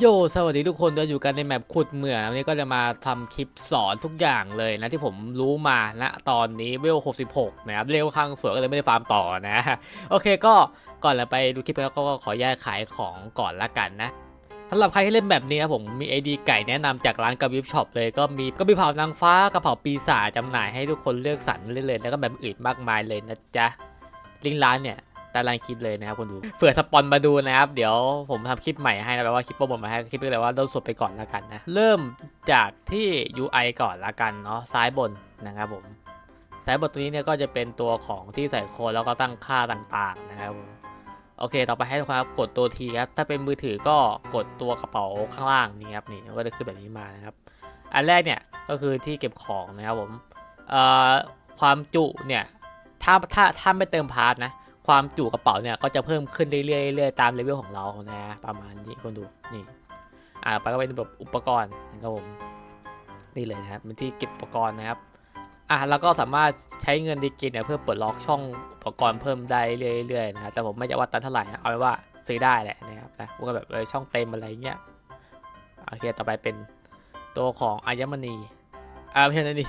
โยสวัสดีทุกคนเราอยู่กันในแมปขุดเหมืองวันนี้ก็จะมาทำคลิปสอนทุกอย่างเลยนะที่ผมรู้มาณตอนนี้เวล 66 นะครับเร็วข้างสวยก็เลยไม่ได้ฟาร์มต่อนะ โอเคก็ก่อนเราไปดูคลิปแล้วก็ขอแยกขายของก่อนละกันนะสำหรับใครที่เล่นแบบนี้นะผมมีไอดีไก่แนะนำจากร้านกระวิบช็อปเลยก็มีก็มีเผานางฟ้ากระเผาปีศาจจำหน่ายให้ทุกคนเลือกสรรเรื่อยๆแล้วก็แบบอื่นมากมายเลยนะจ๊ะลิงก์ร้านเนี่ย ตารางคลิปเลยนะครับคุณดูเผื่อสปอนมาดูนะครับ เดี๋ยวผมทำคลิปใหม่ให้นะแปลว่าคลิปโปรโมทมาให้คลิปก็เลยว่าโดนสดไปก่อนแล้วกันนะ เริ่มจากที่ UI ก่อนละกันเนาะซ้ายบนนะครับผมซ้ายบนตรงนี้เนี่ยก็จะเป็นตัวของที่ใส่โค้ดแล้วก็ตั้งค่าต่างๆนะครับผมโอเค ต่อไปให้ทุกคนครับกดตัวทีครับถ้าเป็นมือถือก็กดตัวกระเป๋าข้างล่างนี่ครับนี่ก็จะขึ้นแบบนี้มานะครับ อันแรกเนี่ยก็คือที่เก็บของนะครับผมความจุเนี่ยถ้าถ้าถ้าไม่เติมพาร์ทนะ ความจุกระเป๋าเนี่ยก็จะเพิ่มขึ้นเรื่อยๆตามเลเวลของเรานะ ประมาณนี้คนดูนี่อ่าไปก็เป็นแบบอุปกรณ์นะครับผมนี่เลยนะครับเป็นที่เก็บอุปกรณ์นะครับอะแล้วก็สามารถใช้เงินดีกินเนี่ยเพื่อเปิดล็อกช่องอุปกรณ์เพิ่มได้เรื่อยๆนะแต่ผมไม่จะว่าตันเท่าไหร่นะเอาไว้ว่าซื้อได้แหละนะครับนะพวกแบบเออช่องเต็มอะไรเงี้ยโอเคต่อไปเป็นตัวของอายมณีอ่าไม่ใช่นี่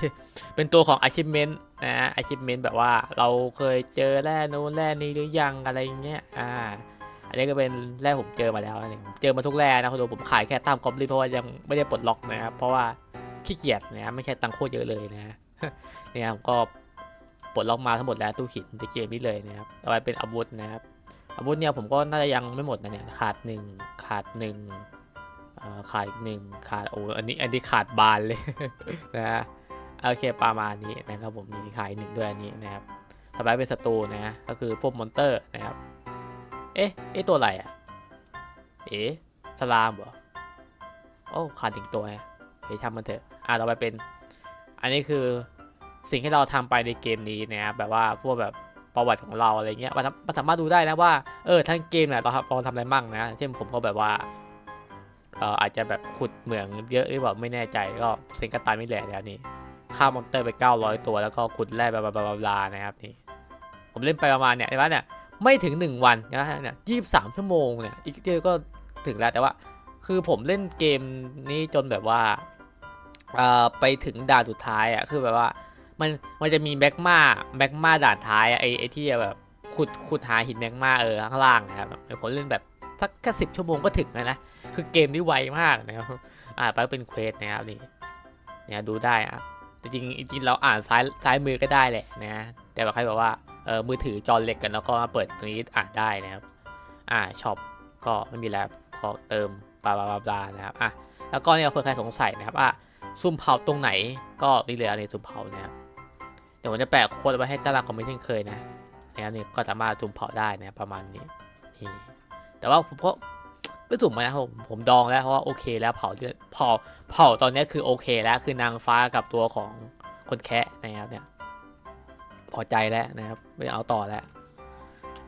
เป็นตัวของ achievement ะ achievement แบบว่าเราเคยเจอแร่นู้นแร่นี้หรือยังอะไรเงี้ยอ่าอันนี้ก็เป็นแร่ผมเจอมาแล้วนี่เจอมาทุกแร่นะคุณดูผมขายแค่ตามกอบลิเพราะว่ายังไม่ได้ปลดล็อกนะครับเพราะว่าขี้เกียจนะไม่ใช่ตังค์โคตรเยอะเลยนะเนี่ยผมก็ปลดล็อกมาทั้งหมดแล้วตู้หินในเกมนี้เลยนะครับต่อไปเป็นอาวุธนะครับอาวุธเนี่ยผมก็น่าจะยังไม่หมดนะเนี่ยขาดหนึ่งขาดหนึ่งขาดอีกหนึ่งขาดโอ้อันนี้อันนี้ขาดบานเลยนะฮะ โอเคประมาณนี้นะครับผมมีขายหนึ่งด้วยอันนี้นะครับต่อไปเป็นศัตรูนะก็คือพวกมอนเตอร์นะครับเอ๊ะเอ๊ะตัวอะไรอะเอ๊ะสลามเหรอโอ้ขาดอีกตัวฮะเดี๋ยวทำมันเถอะอะต่อไปเป็น อันนี้คือสิ่งที่เราทำไปในเกมนี้นะครับแบบว่าพวกแบบประวัติของเราอะไรเงี้ยมันสามารถดูได้นะว่าเออทั้งเกมเนี่ยเราทำเราทำอะไรบ้างนะเช่นผมก็แบบว่าเอออาจจะแบบขุดเหมืองเยอะหรือเปล่าไม่แน่ใจก็เซ็งกระตายไม่แหล่แล้วนี่ ฆ่ามอนเตอร์ไป 900 ตัว แล้วก็ขุดแร่บลาบลาบลาบลานะครับนี่ผมเล่นไปประมาณเนี่ยใช่ไหมเนี่ยไม่ถึง 1 วันนะฮะเนี่ยยี่สามชั่วโมงเนี่ยอีกเดียวก็ถึงแล้วแต่ว่า คือผมเล่นเกมนี้จนแบบว่าไปถึงด่านสุดท้ายอะคือแบบว่ามันมันจะมีแมกมาแมกมาด่านท้ายอะไอไอที่แบบขุดขุดหาหินแมกมาเออข้างล่างนะครับผมเล่นแบบสักแค่สิบชั่วโมงก็ถึงแล้วนะคือเกมนี้ไวมากนะครับอ่าไปก็เป็นเควสนะครับนี่เนี่ยดูได้อะ จริงจริงเราอ่านซ้ายซ้ายมือก็ได้แหละนะ แต่ว่าใครบอกว่าเออมือถือจอเล็กกันแล้วก็มาเปิดตรงนี้อ่านได้นะครับ อ่าช็อปก็ไม่มีแล้วขอเติมบลาบลาบลาบานะครับอะแล้วก็เนี่ยเพื่อใครสงสัยนะครับอะซุ่มเผาตรงไหนก็นี่เลยอันนี้ซุ่มเผานะครับเดี๋ยวผมจะแปะโค้ดไว้ให้ต้ล่างคอมเมนต์เช่นเคยนะนะครับนี่ก็สามารถซุ่มเผาได้นะประมาณนี้นี่แต่ว่าผมก็ ไม่สุ่มนะผมผมดองแล้วเพราะว่าโอเคแล้วเผาเลือดเผาเผาตอนนี้คือโอเคแล้วคือนางฟ้ากับตัวของคนแคะนะครับเนี่ยพอใจแล้วนะครับไม่เอาต่อแล้ว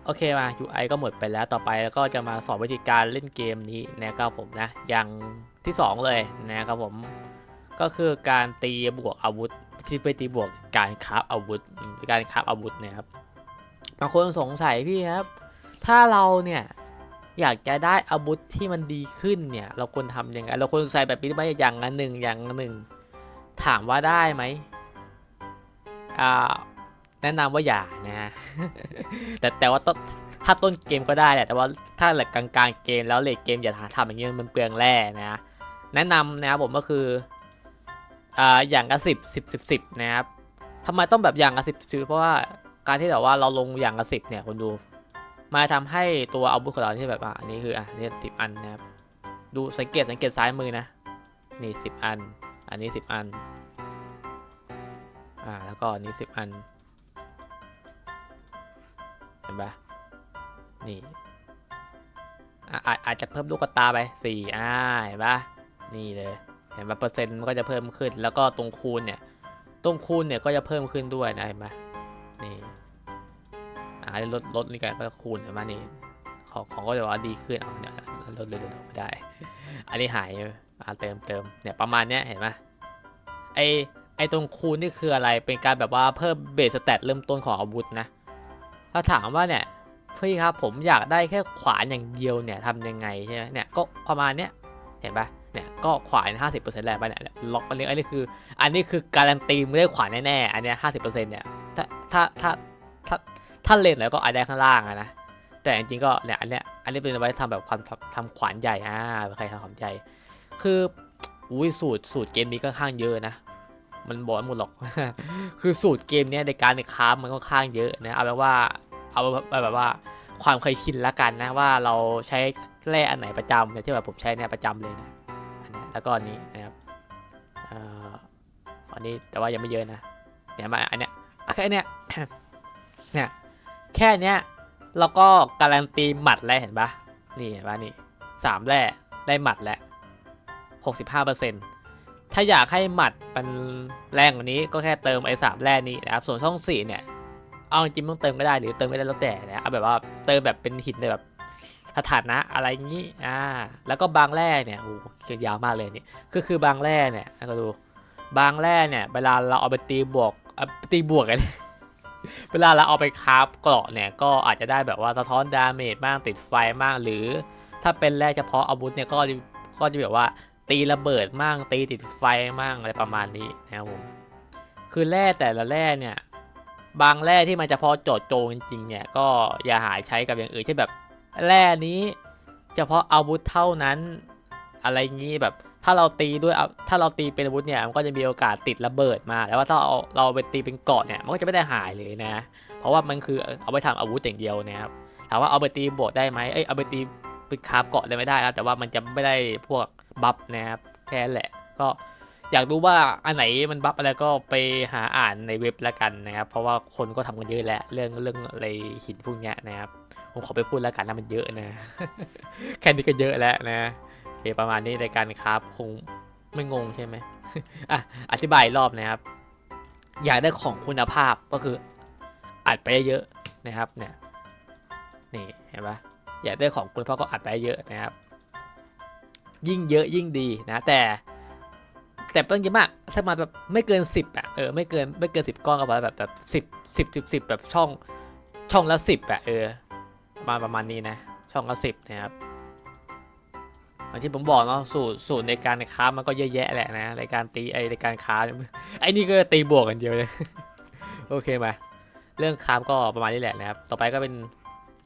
โอเคมา UI ก็หมดไปแล้วต่อไปก็จะมาสอนวิธีการเล่นเกมนี้นะครับผมนะอย่างที่ 2 เลยนะครับผมก็คือการตีบวกอาวุธที่ไปตีบวกการคราฟอาวุธการคราฟอาวุธนะครับบางคนสงสัยพี่ครับ ถ้าเราเนี่ย อยากจะได้อาวุธที่มันดีขึ้นเนี่ย เราควรทำยังไง เราควรใส่แบบนี้ไหมอย่างละหนึ่งอย่างละหนึ่งถามว่าได้ไหมอ่าแนะนำว่าอย่านะฮะแต่แต่ว่าต้นถ้าต้นเกมก็ได้แหละแต่ว่าถ้าหลักกลางๆเกมแล้วเลทเกมอย่าทำอย่างนี้ยมันเปลืองแร่นะแนะนำนะครับผมก็คืออ่าอย่างละสิบสิบสิบสิบนะครับทำไมต้องแบบอย่างละสิบสิบเพราะว่าการที่แบบว่าเราลงอย่างละสิบเนี่ยคุณดู มาทำให้ตัวอาวุธของเราที่แบบว่าอันนี้คืออะนี่สิบอันนะครับดูสังเกตสังเกตซ้ายมือนะ นี่สิบอัน อันนี้สิบอันอ่าแล้วก็อันนี้สิบอันเห็นปะนี่อ่าอาจจะเพิ่มลูกตาไปสี่อ่าเห็นปะนี่เลยเห็นปะเปอร์เซ็นต์มันก็จะเพิ่มขึ้น แล้วก็ตรงคูณเนี่ยตรงคูณเนี่ยก็จะเพิ่มขึ้นด้วยนะเห็นปะ อ่าลดลดนี่กันก็คูณเห็นไหมนี่ของของก็จะว่าดีขึ้นเอาเนี่ยลดเลยลดไม่ได้ อันนี้หายอ่าเติมเติมเนี่ยประมาณเนี้ยเห็นไหมไอไอตรงคูณนี่คืออะไรเป็นการแบบว่าเพิ่มเบสสเตตเริ่มต้นของอาวุธนะถ้าถามว่าเนี่ยพี่ครับผมอยากได้แค่ขวานอย่างเดียวเนี่ยทำยังไงใช่ไหมเนี่ยก็ประมาณเนี้ยเห็นปะเนี่ยก็ขวานห้าสิบเปอร์เซ็นต์แรงไปเนี่ยล็อกอันนี้อันนี้คือ อันนี้คือการันตีมึงได้ขวานแน่ๆอันเนี้ยห้าสิบเปอร์เซ็นต์เนี่ยถ้าถ้าถ้าถ้า ถ้าเลนแล้วก็อาจได้ข้างล่างอะนะแต่จริงๆก็เนี่ยอันเนี้ยอันนี้เป็นไว้ทำแบบความทำขวานใหญ่อ่าใครทำขวานใหญ่คืออุ้ยสูตรสูตรเกมนี้ก็ข้างเยอะนะ มันบอกหมดหรอก คือสูตรเกมเนี้ยในการในค้ามันก็ข้างเยอะนะเอาแบบว่าเอาแบบว่าความเคยชินละกันนะว่าเราใช้แร่อันไหนประจำเนี่ยที่แบบผมใช้เนี่ยประจำเลยนะนนแล้วก็อันนี้นะครับอันนี้แต่ว่ายังไม่เยอะนะเนี่ยมาอันเนี้ยแค่เนี้ยเนี่ย แค่เนี้ยเราก็การันตีหมัดแล้วเห็นปะนี่เห็นปะนี่สามแร่ได้หมัดแล้วหกสิบห้าเปอร์เซ็นต์ถ้าอยากให้หมัดมันแรงกว่านี้ก็แค่เติมไอ้สามแร่นี้นะครับ ส่วนช่องสี่เนี่ย เอาจริงต้องเติมก็ได้หรือเติมไม่ได้แล้วแต่นะเอาแบบว่าเติมแบบเป็นหินในแบบสถานะอะไรอย่างนี้ อ่า แล้วก็บางแร่เนี่ย โอ้เยาวมากเลยนี่ ก็คือบางแร่เนี่ยก็ดู บางแร่เนี่ย เวลาเราเอาไปตีบวกเอาไปตีบวกกัน เวลาเราเอาไปคราฟเกราะเนี่ยก็อาจจะได้แบบว่าสะท้อนดาเมจบ้างติดไฟบ้างหรือ ถ้าเป็นแร่เฉพาะอาวุธเนี่ยก็จะก็จะแบบว่าตีระเบิดมั่งตีติดไฟมั่งอะไรประมาณนี้นะครับผมคือแร่แต่ละแร่เนี่ยบางแร่ที่มันจะพอโจทย์โจงจริงๆเนี่ยก็อย่าหาใช้กับอย่างอื่นเช่นแบบแร่นี้ เฉพาะอาวุธเท่านั้นอะไรงี้แบบ ถ้าเราตีด้วยอาถ้าเราตีเป็นอาวุธเนี่ยมันก็จะมีโอกาสติดระเบิดมาแต่ว่าถ้าเอาเราไปตีเป็นเกาะเนี่ยมันก็จะไม่ได้หายเลยนะ เพราะว่ามันคือเอาไปทำอาวุธอย่างเดียวนะครับถามว่าเอาไปตีบวกได้ไหมเอ้ยเอาไปตีเป็นคราฟเกาะได้ไม่ได้นะแต่ว่ามันจะไม่ได้พวกบัฟนะครับแค่นั้นแหละก็อยากรู้ว่าอันไหนมันบัฟอะไรก็ไปหาอ่านในเว็บละกันนะครับ เพราะว่าคนก็ทำกันเยอะแล้วเรื่องเรื่องอะไรหินพวกเนี้ยนะครับผมขอไปพูดแล้วกันนะมันเยอะนะ แค่นี้ก็เยอะแล้วนะ เคประมาณนี้ในการครับคงไม่งงใช่ไหมอะอธิบายรอบนะครับ อยากได้ของคุณภาพก็คืออัดไปเยอะนะครับเนี่ยนี่เห็นปะอยากได้ของคุณภาพก็อัดไปเยอะนะครับ ยิ่งเยอะยิ่งดีนะแต่แต่ต้องเยอะมากสักมาแบบไม่เกินสิบอะเออไม่เกินไม่เกินสิบก้อนก็พอแบบแบบสิบสิบสิบสิบแบบช่องช่องละสิบอะเออประมาณประมาณนี้นะ ช่องละสิบนะครับางที่ผมบอกเนาะสูตรสูตรในการค้ามันก็เยอะแยะแหละนะในการตีไอในการค้าไอนี่ก็ตีบวกกันเดียวเลยโอเคมาเรื่องค้าก็ประมาณนี้แหละนะครับต่อไปก็เป็น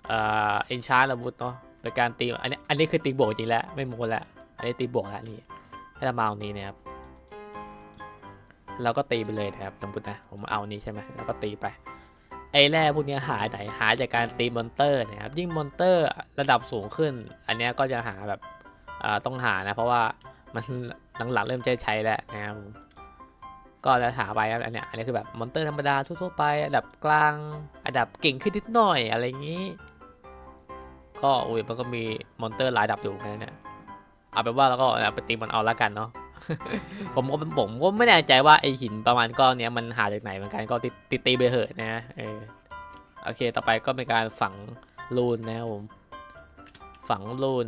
เอ่อเอนชาร์อาวุธเนาะเป็นการตีอันนี้อันนี้คือตีบวกจริงแล้วไม่โมแล้วอันนี้ตีบวกแล้วนี่ให้เรามาเอานี้นะครับเราก็ตีไปเลยนะครับสมมตินะผมเอานี้ใช่ไหมแล้วก็ตีไปไอ้แร่พวกเนี้ยหาไหนหาจากการตีมอนเตอร์นะครับยิ่งมอนเตอร์ระดับสูงขึ้น อันเนี้ยก็จะหาแบบ ต้องหานะ เพราะว่ามันหลังๆเริ่มใช้ใช้แล้วนะครับก็จะหาไปครับอันเนี้ยอันนี้คือแบบมอนเตอร์ธรรมดาทั่วๆไปอันดับกลางอันดับเก่งขึ้นนิดหน่อยอะไรอย่างนี้ ก็อุ้ยมันก็มีมอนเตอร์หลายดับอยู่กันเนี่ยเอาเป็นว่าแล้วก็ไปตีมันเอาละกันเนาะผมก็ผมก็ไม่แน่ใจว่าไอหินประมาณก้อนเนี้ยมันหาจากไหนเหมือนกันก็ตีตีตีไปเหอะนะเออโอเคต่อไปก็เป็นการฝังรูนนะครับผมฝังรูน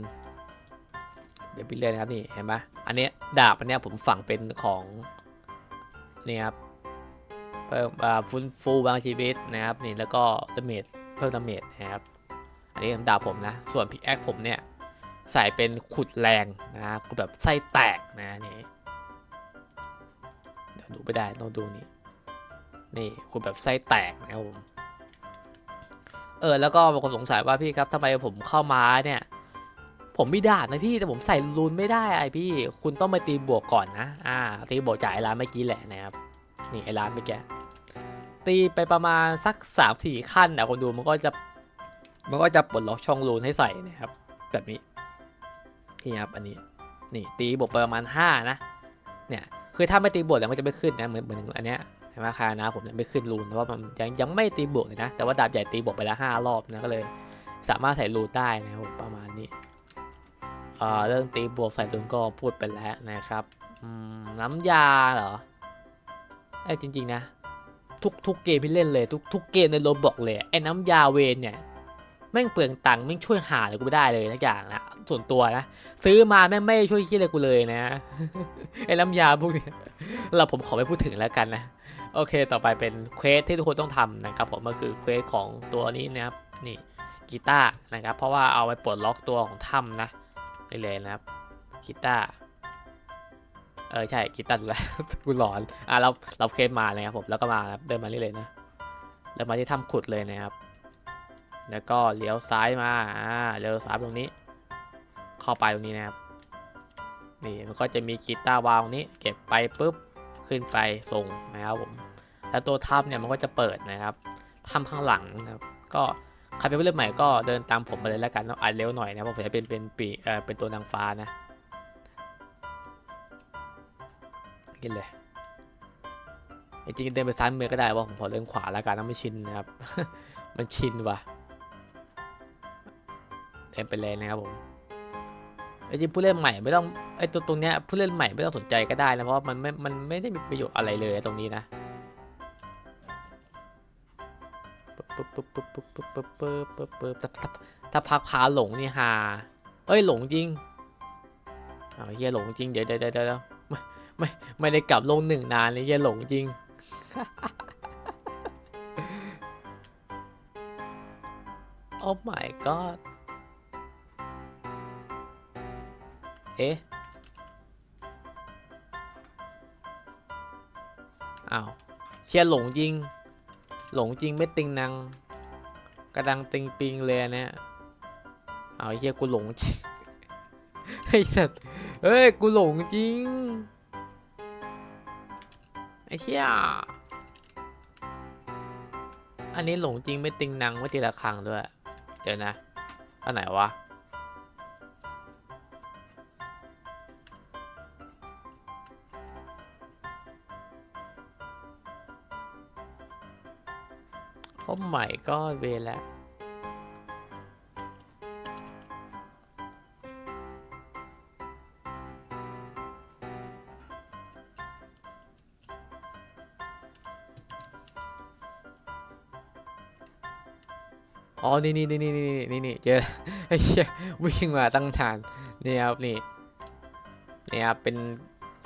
เดี๋ยวไปเรื่อยนะครับนี่เห็นปะอันเนี้ยดาบอันเนี้ยผมฝังเป็นของนี่ครับเพิ่มฟื้นฟูบางชีวิตนะครับนี่แล้วก็ดาเมจเพิ่มดาเมจนะครับอันนี้ดาบผมนะส่วนพิกแอคผมเนี่ยใส่เป็นขุดแรงนะขุดแบบไส้แตกนะนี่เดี๋ยวดูไม่ได้ต้องดูนี่นี่ขุดแบบไส้แตกนะครับผมเออแล้วก็บางคนสงสัยว่าพี่ครับทำไมผมเข้ามาเนี่ย ผมมีดาบนะพี่แต่ผมใส่รูนไม่ได้ไอพี่ คุณต้องไปตีบวกก่อนนะอ่าตีบวกจากไอ้ร้านเมื่อกี้แหละนะครับนี่ไอ้ร้านเมื่อกี้ตีไปประมาณสักสามสี่ขั้นแต่คนดูมันก็จะมันก็จะปลดล็อกช่องรูนให้ใส่นะครับ แบบนี้นี่ครับอันนี้นี่ตีบวกไปประมาณ 5 นะ เนี่ยคือถ้าไม่ตีบวกเนี่ยมันจะไม่ขึ้นนะเหมือนเหมือนอันเนี้ยเห็นไหมคานะผมเนี่ยไม่ขึ้นรูนเพราะว่ามันยังยังไม่ตีบวกเลยนะแต่ว่าดาบใหญ่ตีบวกไปแล้วห้ารอบนะก็เลย สามารถใส่รูนได้นะครับประมาณนี้ เรื่องตีบวกใส่รูนก็พูดไปแล้วนะครับน้ำยาเหรอไอ้จริงๆนะ ทุกทุกเกมที่เล่นเลย ทุกทุกเกมในโรบอกเลยไอ้น้ำยาเวนเนี่ยแม่งเปลืองตังค์แม่งช่วยหาอะไรกูไม่ได้เลยทุกอย่างนะส่วนตัวนะ ซื้อมาแม่งไม่ช่วยคิดอะไรกูเลยนะไอ้น้ำยาพวกนี้เราผมขอไม่พูดถึงแล้วกันนะโอเค ต่อไปเป็นเควสที่ทุกคนต้องทำนะครับผมก็คือเควสของตัวนี้นะครับนี่กีตาร์นะครับเพราะว่าเอาไปปลดล็อกตัวของถ้ำนะ เลยนะครับกีตาร์เออใช่กีตาร์ถูกแล้วกูหลอนอะเราเราเคสมาเลยครับผมแล้วก็มาเดินมาเรื่อยๆนะแล้วมาที่ถ้ำขุดเลยนะครับ แล้วก็เลี้ยวซ้ายมาอ่าเลี้ยวซ้ายตรงนี้ เข้าไปตรงนี้นะครับนี่มันก็จะมีกีตาร์วางตรงนี้ เก็บไปปุ๊บขึ้นไปส่งนะครับผมแล้วตัวถ้ำเนี่ยมันก็จะเปิดนะครับถ้ำข้างหลังนะครับ ก็ ใครเป็นผู้เล่นใหม่ก็เดินตามผมมาเลยแล้วกันเนาะอาจเร็วหน่อยนะเพราะผมจะเป็นเป็นปีเอ่อเป็นตัวนางฟ้านะกินเลยจริงเดินไปซ้ายมือก็ได้ว่าผมขอเดินขวาแล้วกันนะไม่ชินนะครับ มันชินว่ะเดินไปเลยนะครับผมจริงผู้เล่นใหม่ไม่ต้องไอ้ตัวตรงเนี้ยผู้เล่นใหม่ไม่ต้องสนใจก็ได้นะเพราะมันไม่มันไม่ได้มีประโยชน์อะไรเลยตรงนี้นะ ปึ๊บปึ๊บปึ๊บปึ๊บปึ๊บปึ๊บปึ๊บปึ๊บปึ๊บถ้าถ้าถ้าพักพาหลงนี่ฮาเอ้ยหลงจริงอ้าวเฮียหลงจริงเดี๋ยวเดี๋ยวเดี๋ยวเดี๋ยวไม่ไม่ไม่ได้กลับลงหนึ่งนานเลยเฮียหลงจริงโอ้ my god เอ๊ะอ้าวเชียหลงจริง หลงจริงไม่ติงนังกระดังติงปิงเลยเนี่ยเอาไอ้เฮียกูหลงจริงไอ้สัตว์เฮ้ยกูหลงจริงไอ้เฮียอันนี้หลงจริงไม่ติงนังไม่ตีละครังด้วย เดี๋ยวนะอันไหนวะ ก็เวรแล้วอ๋อ นี่นี่นี่นี่นี่นี่นี่เจอไอ้เหี้ยวิ่งมาตั้งทาน นี่ครับ นี่ นี่ครับ เป็น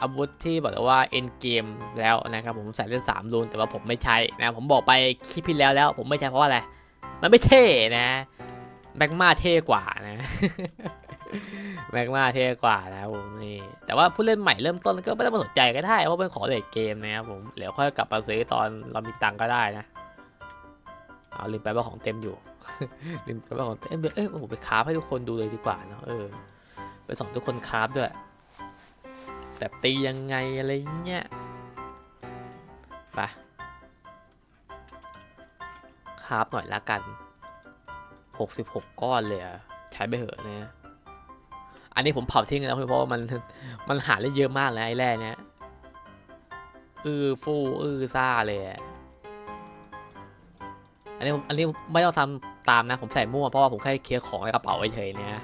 อาวุธที่บอกเลยว่าเอ็นเกมแล้วนะครับผมใส่เล่นสามรูนแต่ว่าผมไม่ใช้นะผมบอกไปคลิปที่แล้วแล้ว ผมไม่ใช้เพราะอะไรมันไม่เท่นะแม็กมาเท่กว่านะแม็กมาเท่กว่านะผมนี่แต่ว่าผู้เล่นใหม่เริ่มต้นก็ไม่ต้องสนใจก็ได้เพราะเป็นของเลดเกมนะครับผมเดี๋ยวค่อยกลับมาซื้อตอนเรามีตังก็ได้นะเอาลืมไปว่าของเต็มอยู่ลืมไปว่าของเต็มเอ้ยผมไปคราฟให้ทุกคนดูเลยดีกว่าเนาะเออไปสอนทุกคนคราฟด้วย แต่ตียังไงอะไรเงี้ยไปคราฟหน่อยละกัน 66 ก้อนเลยอะใช้ไปเหอะเนี่ยอันนี้ผมเผาทิ้งแล้วเพราะว่ามันมันหาได้เยอะมากเลยไอ้แร่เนี้ยอือฟูอือซ่าเลยอันนี้ผมอันนี้ไม่ต้องทำตามนะ ผมใส่มั่วเพราะว่าผมแค่เคลียร์ของในกระเป๋าเฉยๆเนี่ย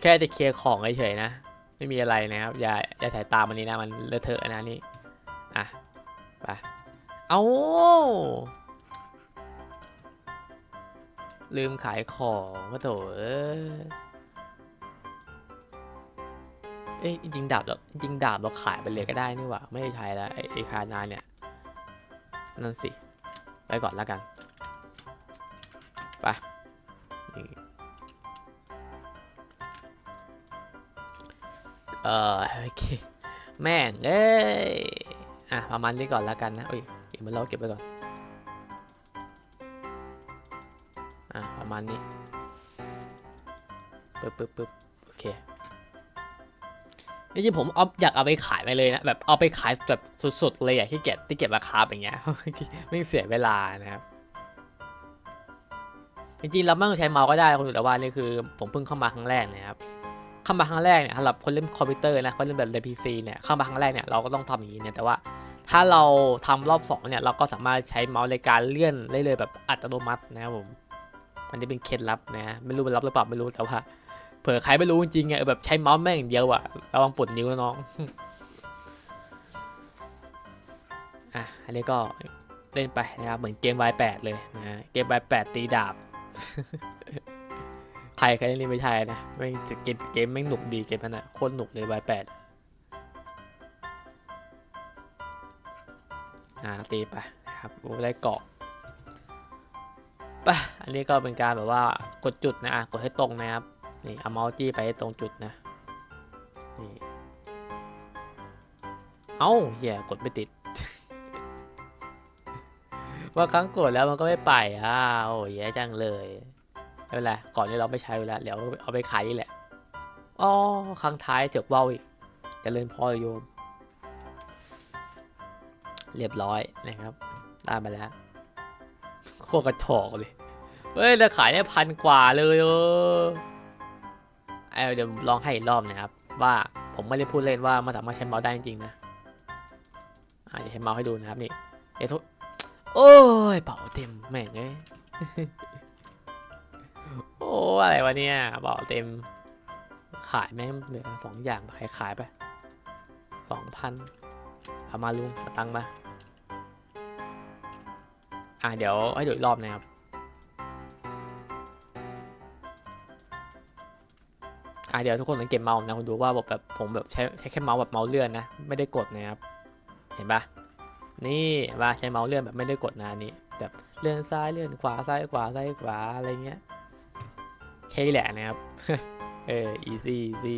แค่จะเคลียร์ของเฉยๆนะ ไม่มีอะไรนะครับอย่าอย่าถ่ายตามันนี้นะมันเลอะเทอะนะนี่อะไปเอาลืมขายของก็โถเอ้ยเอ้จริงดาบเราจริงดาบเราขายไปเลยก็ได้นี่หว่าไม่ได้ใช้แล้วไอ้ไอ้คานาเนี่ยนั่นสิไปก่อนแล้วกันไป เออโอเคแม่งเอ้ยอะประมาณนี้ก่อนแล้วกันนะอุ้ยเก็บมันแล้วเก็บไปก่อน อะประมาณนี้ปึ๊บปึ๊บปึ๊บโอเคจริงๆผมเอาอยากเอาไปขายไปเลยนะแบบเอาไปขายแบบสุดๆเลยอะที่เก็บที่เก็บราคาอย่างเงี้ยไม่เสียเวลานะครับจริงๆเราไม่ต้องใช้เมาส์ก็ได้คุณแต่ว่านี่คือผมเพิ่งเข้ามาครั้งแรกนะครับ เข้ามาครั้งแรกเนี่ยสำหรับคนเล่นคอมพิวเตอร์นะคนเล่นแบบในพีซีเนี่ยเข้ามาครั้งแรกเนี่ยเราก็ต้องทำอย่างนี้เนี่ยแต่ว่าถ้าเราทำรอบสองเนี่ยเราก็สามารถใช้เมาส์ในการเลื่อนได้เลยแบบอัตโนมัตินะครับผมอันนี้เป็นเคล็ดลับนะไม่รู้เป็นลับหรือเปล่าไม่รู้แต่ว่าเผื่อใครไม่รู้จริงไงแบบใช้เมาส์แม่งอย่างเดียวอะระวังปวดนิ้วน้องอะอันนี้ก็เล่นไปนะครับเหมือนเกม Y8 เลยนะเกม Y8 ตีดาบ ใครใครเล่นนี่ไม่ใช่นะไม่งเกมเกมแม่งหนุกดีเกมนั้นนะโคตรหนุกเลย Y8 อ่าตีไปนะครับโอ้ได้เกาะไปอันนี้ก็เป็นการแบบว่ากดจุดนะอะกดให้ตรงนะครับนี่เอาเมาส์จี้ไปให้ตรงจุดนะนี่เอ้าเหี้ยกดไม่ติดว่าครั้งกดแล้วมันก็ไม่ไปอ้าวโอ้ยแย่จังเลย ไม่เป็นไรก่อนนี้เราไม่ใช้เวลาเดี๋ยวเอาไปขายนี่แหละอ๋อครั้งท้ายเจ็บเว้าอีกเจะเล่นพอโยม เรียบร้อยนะครับได้มาแล้วโคตรกระชอกเลยเฮ้ยเราขายได้พันกว่าเลยเออเดี๋ยวลองให้อีกรอบนะครับ ว่าผมไม่ได้พูดเล่นว่ามันสามารถใช้เมาส์ได้จริงๆนะอะเดี๋ยวให้เมาส์ให้ดูนะครับนี่เดี๋ยวทุกโอ้ยเป๋าเต็มแม่งเอ้ย อ้อะไรวะเนี่ยเป๋าเต็ม ขายแม่งเหลือสองอย่างขายขายไปสองพันเอามาลุงมาตังมาอะเดี๋ยวให้ดูอีกรอบนะครับอะเดี๋ยวทุกคนสังเกตเมาส์นะคุณดูว่าแบบแบบผมแบบใช้ใช้แค่เมาส์แบบเมาส์เลื่อนนะ ไม่ได้กดนะครับ เห็นปะนี่ว่าใช้เมาส์เลื่อนแบบไม่ได้กดนะนนี่แบบเลื่อนซ้ายเลื่อนขวาซ้ายขวาซ้ายขวาอะไรเงี้ย แค่นี้แหละนะครับ เออ easy easy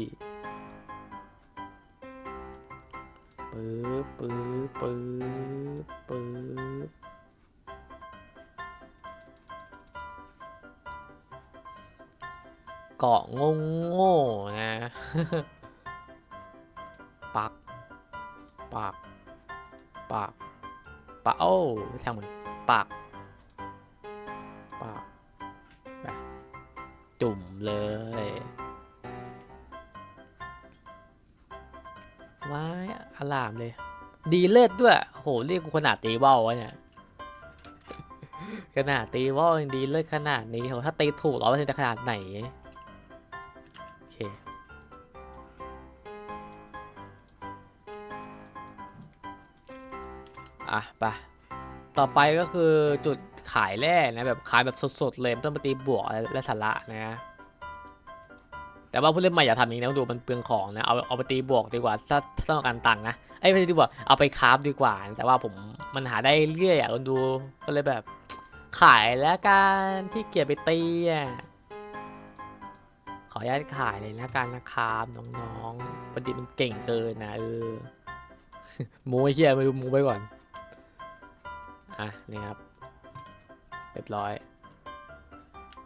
ปึ๊บปึ๊บปึ๊บปึ๊บเกาะงงโง่นะ ปัก ปัก ปัก ปัก โอ้ไม่ทางเหมือนปัก ปัก เลย ว้ายอลามเลย ดีเลิศด้วย โห เรียกกูขนาดตีเบาวะเนี่ย ขนาดตีเบ้ายังดีเลิศขนาดนี้โหถ้าตีถูกร้อยเปอร์เซ็นต์จะขนาดไหน โอเคอะไปต่อไปก็คือจุดขายแร่นะแบบขายแบบสดๆเลยไม่ต้องมาตีบวกและสาระนะ แต่ว่าผู้เล่นใหม่อย่าทำอย่างนี้นะดูมันเปลืองของนะเอาเอาไปตีบวกดีกว่าถ้าถ้าต้องการตังค์นะไอ้ไม่ใช่ดีกว่าเอาไปคราฟดีกว่า แต่ว่าผมมันหาได้เรื่อยอะคนดูก็เลยแบบ ขายแล้วกันที่เกียจไปตีอะขออนุญาตขายเลยนะการนะครับน้องๆพอดีมันเก่งเกินนะเออมูไอ้เฮียไม่รู้มูไปก่อน อะนี่ครับ เรียบร้อย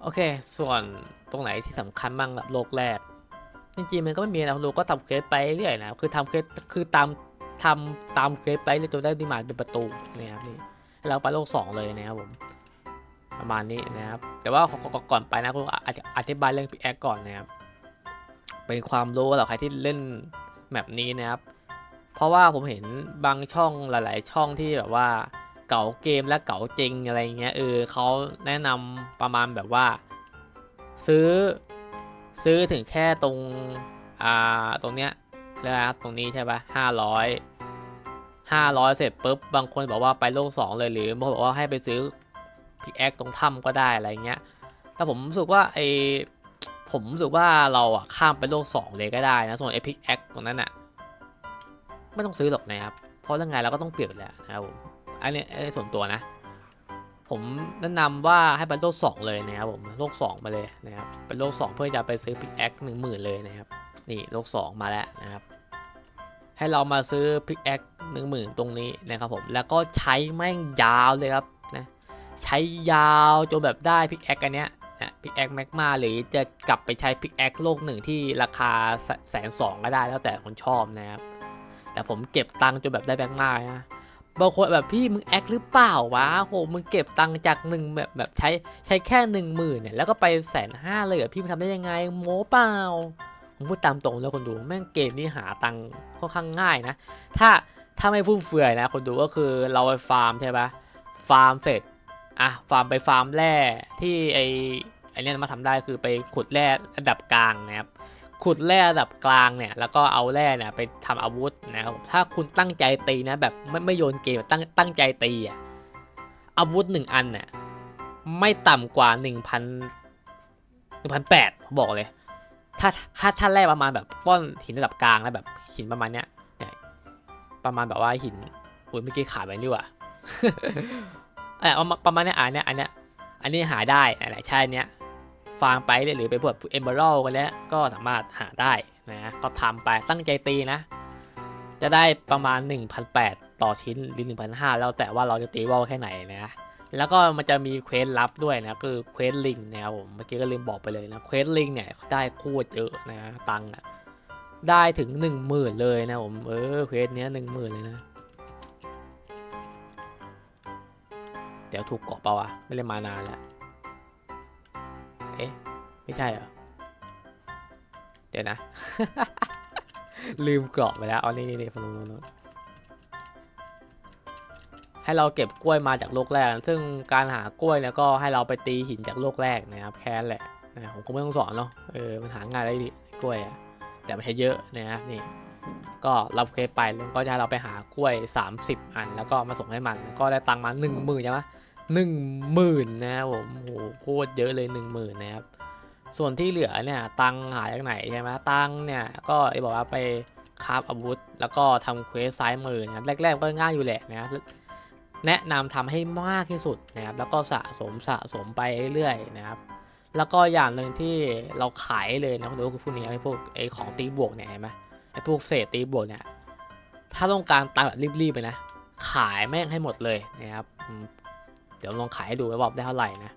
โอเค ส่วน ตรงไหนที่สำคัญมั่งแบบโลกแรก จริงๆมันก็ไม่มีนะคุณดูก็ทำเควสไปเรื่อยนะคือทำเควสคือตามทำตามเควสไปเรื่อยจนได้ดีมาเป็นประตูนี่ครับนี่แล้วไปโลกสองเลยนะครับผมประมาณนี้นะครับ แต่ว่าขอก่อนไปนะคุณอธิบายเรื่องพิแอคก่อนนะครับเป็นความรู้สำหรับใครที่เล่นแมปนี้นะครับ เพราะว่าผมเห็นบางช่องหลาย ๆ ช่องที่แบบว่าเก่าเกมและเก่าจริงอะไรเงี้ยเออเขาแนะนำประมาณแบบว่า ซื้อซื้อถึงแค่ตรงอ่าตรงเนี้ยนะตรงนี้ใช่ปะห้าร้อยห้าร้อยเสร็จปุ๊บบางคนบอกว่าไปโลกสองเลยหรือบางคนบอกว่าให้ไปซื้อพิกแอคตรงถ้ำก็ได้อะไรเงี้ยแต่ผมรู้สึกว่าไอผมรู้สึกว่าเราอะข้ามไปโลกสองเลยก็ได้นะส่วนไอพิกแอคตรงนั้นอะไม่ต้องซื้อหรอกนะครับเพราะยังไงเราก็ต้องเปลี่ยนแหละนะครับผมอันนี้อันนี้ส่วนตัวนะ ผมแนะนำว่าให้ไปโลก2เลยนะครับผมโลก2มาเลยนะครับเป็นโลก2เพื่อจะไปซื้อพิกแอคหนึ่งหมื่นเลยนะครับนี่โลก2มาแล้วนะครับให้เรามาซื้อพิกแอคหนึ่งหมื่นตรงนี้นะครับผมแล้วก็ใช้แม่งยาวเลยครับนะใช้ยาวจนแบบได้พิกแอคอันเนี้ยนะพิกแอคแมกมาหรือจะกลับไปใช้พิกแอคโลกหนึ่งที่ราคาแสนสองก็ได้แล้วแต่คนชอบนะครับแต่ผมเก็บตังค์จนแบบได้แบงค์มานะ บางคนแบบพี่มึงแอคหรือเปล่าวะโหมึงเก็บตังค์จากหนึ่งแบบแบบใช้ใช้แค่หนึ่งหมื่นเนี่ยแล้วก็ไปแสนห้าเลยเหรอพี่มึงทำได้ยังไงโม้เปล่าผมพูดตามตรงแล้วคนดูแม่งเกมนี้หาตังค์ค่อนข้างง่ายนะ ถ้าถ้าไม่ฟุ่มเฟือยนะ คนดูก็คือเราไปฟาร์มใช่ปะฟาร์มเสร็จอะฟาร์มไปฟาร์มแร่ที่ไอไอเนี้ยมาทำได้คือไปขุดแร่ระดับกลางนะครับ ขุดแร่ระดับกลางเนี่ยแล้วก็เอาแร่เนี่ยไปทำอาวุธนะครับถ้าคุณตั้งใจตีนะแบบไม่ไม่โยนเกมตั้งตั้งใจตีอะอาวุธหนึ่งอันเนี่ยไม่ต่ำกว่าหนึ่งพันหนึ่งพันแปดผมบอกเลย ถ้าถ้าถ้าแร่ประมาณแบบก้อนหินระดับกลางแล้วแบบหินประมาณเนี้ยเนี่ยประมาณแบบว่าหินอุ้ยเมื่อกี้ขาดไปนี่ว่าเออประมาณประมาณเนี้ยอันเนี้ยอันเนี้ยอันนี้หาได้อะไรใช่อันเนี้ย ฟาร์มไปหรือไปพวกเอมเบอรัลกันแล้วก็สามารถหาได้นะก็ทำไปตั้งใจตีนะ จะได้ประมาณ 1,800 ต่อชิ้นหรือ 1,500 แล้วแต่ว่าเราจะตีว่าแค่ไหนนะแล้วก็มันจะมีเควสลับด้วยนะคือเควสลิงนะครับผมเมื่อกี้ก็ลืมบอกไปเลยนะเควสลิงเนี่ยได้คตรเยอะนะตังค์ได้ถึง 10,000 เลยนะผมเออเควสเนี้ย10,000เลยนะเดี๋ยวถูกเกาะเปล่าวะไม่ได้มานานแล้ว เอ๊ะ ไม่ใช่เหรอ เดี๋ยวนะ ลืมกราะไปแล้วเอานี่นี่นี่ฟังนู้นนู้นให้เราเก็บกล้วยมาจากโลกแรก ซึ่งการหากล้วยเนี่ยก็ให้เราไปตีหินจากโลกแรกนะครับ แค้นแหละนะผมก็ไม่ต้องสอนเนาะ เออ มันหาง่ายได้ดิกล้วยอะแต่ไม่ใช่เยอะนะครับนี่ ก็เรับเคสไปแล้วก็จะให้เราไปหากล้วย 30 อัน แล้วก็มาส่งให้มัน ก็ได้ตังค์มา1 0,000ใช่ไหม หนึ่งหมื่นนะครับผมโหโคตรเยอะเลยหนึ่งหมื่นนะครับ ส่วนที่เหลือเนี่ยตังหายจากไหนใช่ไหมตังเนี่ยก็ไอ้บอกว่าไปคราฟอาวุธ แล้วก็ทำเควสซ้ายมือนะครับแรกๆก็ง่ายอยู่แหละนะแนะนำทำให้มากที่สุดนะครับแล้วก็สะสมสะสมไปเรื่อยๆนะครับ แล้วก็อย่างหนึ่งที่เราขายเลยนะคุณดูคือพวกนี้ไอ้พวกไอ้ของตีบวกเนี่ยเห็นไหมไอ้พวกเศษตีบวกเนี่ยถ้าต้องการตังแบบรีบๆไปนะขายแม่งให้หมดเลยนะครับ เดี๋ยวลองขายให้ดูไว้ว่าได้เท่าไหร่นะ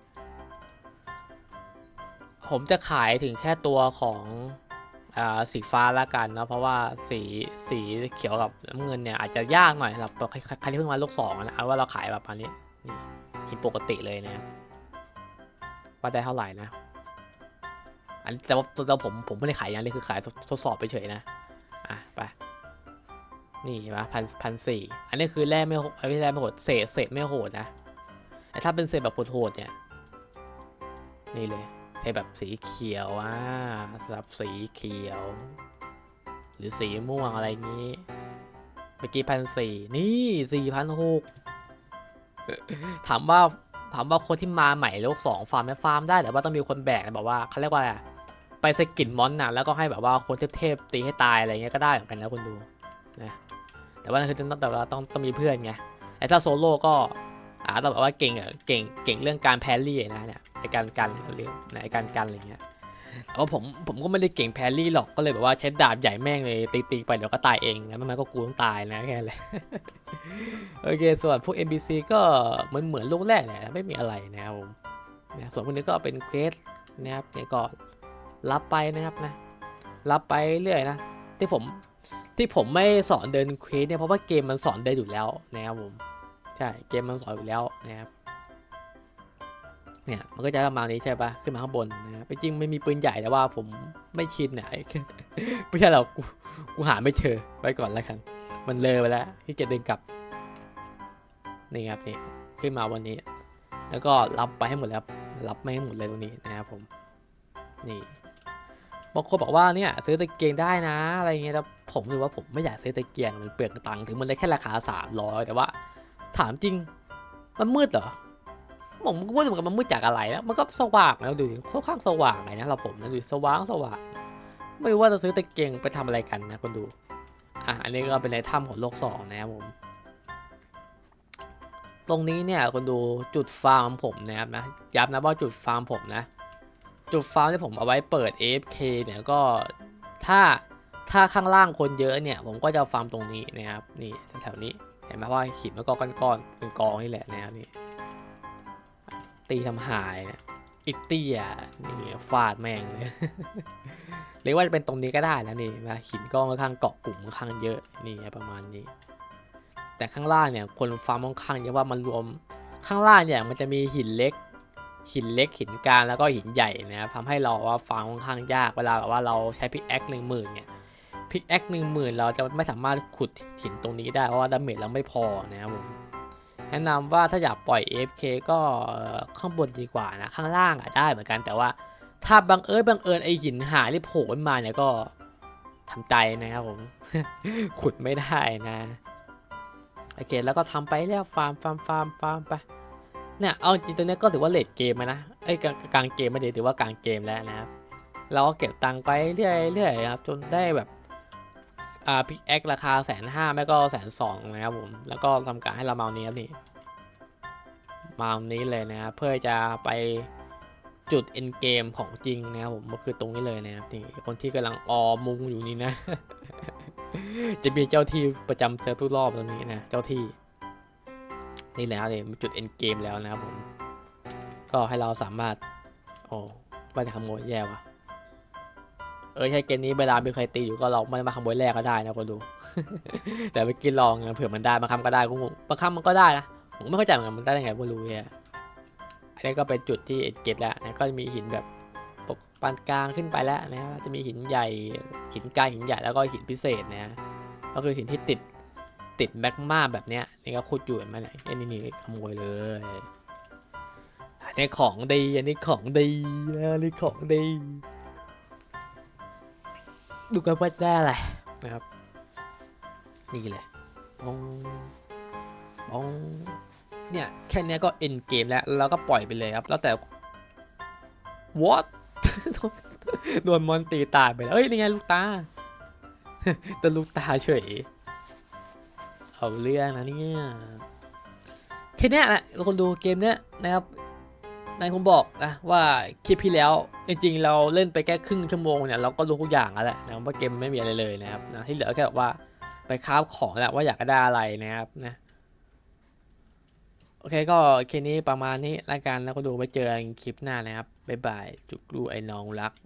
ผมจะขายถึงแค่ตัวของอสีฟ้าละกันนะเพราะว่าสีสีเขียวกับน้ำเงินเนี่ยอาจจะยากหน่อยสำหรับใครที่เพิ่งมาโลกสองนะเอาว่าเราขายแบบอันนี้นี่หินปกติเลยนะว่าได้เท่าไหร่นะ อันแต่ว่าตัวผมผมไม่ได้ขายอย่างนี้คือขายทดสอบไปเฉยนะ อะไป นี่เห็นไหมพันพันสี่อันนี้คือแร่ไม่ไม่ใช่ไม่โหดเศษเศษไม่โหดนะ แต่ถ้าเป็นเศษแบบโหดๆเนี่ย นี่เลยใช้แบบสีเขียวอะสำหรับสีเขียว หรือสีม่วงอะไรอย่างนี้ เมื่อกี้พันสี่นี่สี่พันหกถามว่าถามว่าคนที่มาใหม่โลกสองฟาร์มไม่ฟาร์มได้แต่ว่าต้องมีคนแบกนะแบบว่าเขาเรียกว่าอะไรไปสกินมอนน่ะแล้วก็ให้แบบว่าคนเทพๆตีให้ตายอะไรเงี้ยก็ได้เหมือนกันนะคุณดูนะแต่ว่าคือต้องแต่ว่าต้องต้องมีเพื่อนไงไอ้ถ้าโซโล่ก็ อาต้องแบบว่าเก่งอะเก่งเก่งเรื่องการแพรรี่นะเนี่ยในการกันหรือในการกันอะไรเงี้ยแต่ว่าผมผมก็ไม่ได้เก่งแพรรี่หรอกก็เลยแบบว่าใช้ดาบใหญ่แม่งเลยตีตีๆไปเดี๋ยวก็ตายเองนะไม่งั้นก็กูต้องตายนะแค่นั้นแหละโอเคส่วนพวก NPC ก็เหมือนเหมือนลูกแรกแหละไม่มีอะไรนะครับผมนะส่วนพวกนี้ก็เป็นเควสนะครับเนี่ยก็รับไปนะครับนะ รับไปเรื่อยนะ ที่ผมที่ผมไม่สอนเดินเควสเนี่ยเพราะว่าเกมมันสอนเดินอยู่แล้วนะครับผม ใช่เกมมันสอนอยู่แล้วนะครับเนี่ยมันก็จะประมาณนี้ใช่ปะขึ้นมาข้างบนนะครับจริงๆไม่มีปืนใหญ่แต่ว่าผมไม่ชินเนี่ยไม่ใช่หรอกกูกูหาไม่เจอไว้ก่อนแล้วกันมันเลยไปแล้วที่จะเดินกลับนี่ครับนี่ขึ้นมาวันนี้ แล้วก็รับไปให้หมดแล้วรับไม่ให้หมดเลยตรงนี้นะครับผมนี่บางคนบอกว่าเนี่ยซื้อตะเกียงได้นะอะไรเงี้ยแต่ผมรู้ว่าผมไม่อยากซื้อตะเกียงมันเปลืองตังค์ถึงมันเลยแค่ราคา300แต่ว่า ถามจริง มันมืดเหรอผมก็ไม่รู้เหมือนกันมันมืดจากอะไรนะมันก็สว่างแล้วดูดิค่อนข้างสว่างเลยนะเราผมนะดูสว่างสว่างไม่รู้ว่าจะซื้อตะเกียงไปทำอะไรกันนะคนดูอะอันนี้ก็เป็นในถ้ำของโลกสองนะครับผม ตรงนี้เนี่ยคนดูจุดฟาร์มผมนะครับนะย้ำนะว่าจุดฟาร์มผมนะ จุดฟาร์มที่ผมเอาไว้เปิด AFK เนี่ยก็ถ้าถ้าข้างล่างคนเยอะเนี่ย ผมก็จะฟาร์มตรงนี้นะครับนี่แถวๆนี้ เห็นไหมว่าหินมันก็ก้อนๆเป็นกองนี่แหละนะครับนี่ตีทำหายนี่ยอีกตีอะนี่ฟาดแม่งเลยหรือว่าจะเป็นตรงนี้ก็ได้นะนี่นะหินก้อนค่อนข้างเกาะกลุ่มค่อนข้างเยอะนี่ประมาณนี้ แต่ข้างล่างเนี่ยคนฟาร์มค่อนข้างเยอะว่ามันรวมข้างล่างเนี่ยมันจะมีหินเล็ก หินเล็กหินกลางแล้วก็หินใหญ่นะครับทำให้เราว่าฟาร์มค่อนข้างยากเวลาแบบว่าเราใช้พิกแอคหนึ่งหมื่นเนี่ย พิกแอคหนึ่งหมื่นเราจะไม่สามารถขุดหินตรงนี้ได้ เพราะว่าดาเมจเราไม่พอนะครับผมแนะนำว่าถ้าอยากปล่อย AFK ก็เอ่อข้างบนดีกว่านะ ข้างล่างอะได้เหมือนกันแต่ว่าถ้าบังเอิญบังเอิญไอหินหายที่โผล่ขึ้นมาเนี่ยก็ทำใจนะครับผม ขุดไม่ได้นะโอเคแล้วก็ทำไปแล้วฟาร์มฟาร์มฟาร์มฟาร์มไปเนี่ยเอาจริงตัวเนี้ยก็ถือว่าเลทเกมนะไอ้กลางเกมไม่ดีถือว่ากลางเกมแล้วนะครับเราก็เก็บตังค์ไปเรื่อยเรื่อยๆครับจนได้แบบ อ่าพิกแอคราคาแสนห้าไม่ก็แสนสองนะครับผมแล้วก็ทำการให้เราเมานี้ครับนี่มาตรงนี้เลยนะครับเพื่อจะไปจุดเอ็นเกมของจริงนะครับผมก็คือตรงนี้เลยนะครับนี่คนที่กำลังออมุงอยู่นี่นะ จะมีเจ้าที่ประจำเจอทุกรอบตรงนี้นะ เจ้าที่ นี่แล้วเลยจุดเอ็นเกมแล้วนะครับผม ก็ให้เราสามารถ โอ้ว่าจะขโมยแย่วะ เออใช่เกมนี้เวลามีใครตีอยู่ก็เราไม่ได้มาขโมยแรกก็ได้นะคนดู แต่เมื่อกี้ลองเผื่อมันได้บาคำก็ได้ก็งงบาครั้งมันก็ได้นะผมไม่เข้าใจเหมือนกันมันได้ยังไงไม่รู้เนี่ยอันนี้ก็เป็นจุดที่เก็บแล้วนะก็มีหินแบบปกปานกลางขึ้นไปแล้วนะจะมีหินใหญ่หินกลางหินใหญ่แล้วก็หินพิเศษนะก็คือหินที่ติดติดแมกมาแบบเนี้ยนี่ก็ขุดอยู่เห็นไหมเนี่ยไอ้นี่นี่ขโมยเลยอันนี้ของดีอันนี้ของดีนะอันนี้ของดี ดูกันว่าได้อะไรนะครับ นี่เลยปองปองเนี่ย แค่เนี้ยก็เอ็นเกมแล้วแล้วก็ปล่อยไปเลยครับ แล้วแต่ what โดนมอนตีตายไปแล้วเอ้ยนี่ไงลูกตาแต่ลูกตาเฉย เอาเรื่องนะเนี่ยแค่เนี้ยแหละคนดูเกมเนี้ยนะครับ นั้นผมบอกนะว่าคลิปที่แล้วจริงๆเราเล่นไปแค่ครึ่งชั่วโมงเนี่ยเราก็รู้ทุกอย่างแล้วแหละนะว่าเกมไม่มีอะไรเลยนะครับนะที่เหลือแค่แบบว่าไปคราฟของแหละว่าอยากได้อะไรนะครับนะโอเคก็คลิปนี้ประมาณนี้ละกันแล้วก็ดูไปเจอกันคลิปหน้านะครับบ๊ายบายจุกลูไอ้น้องรัก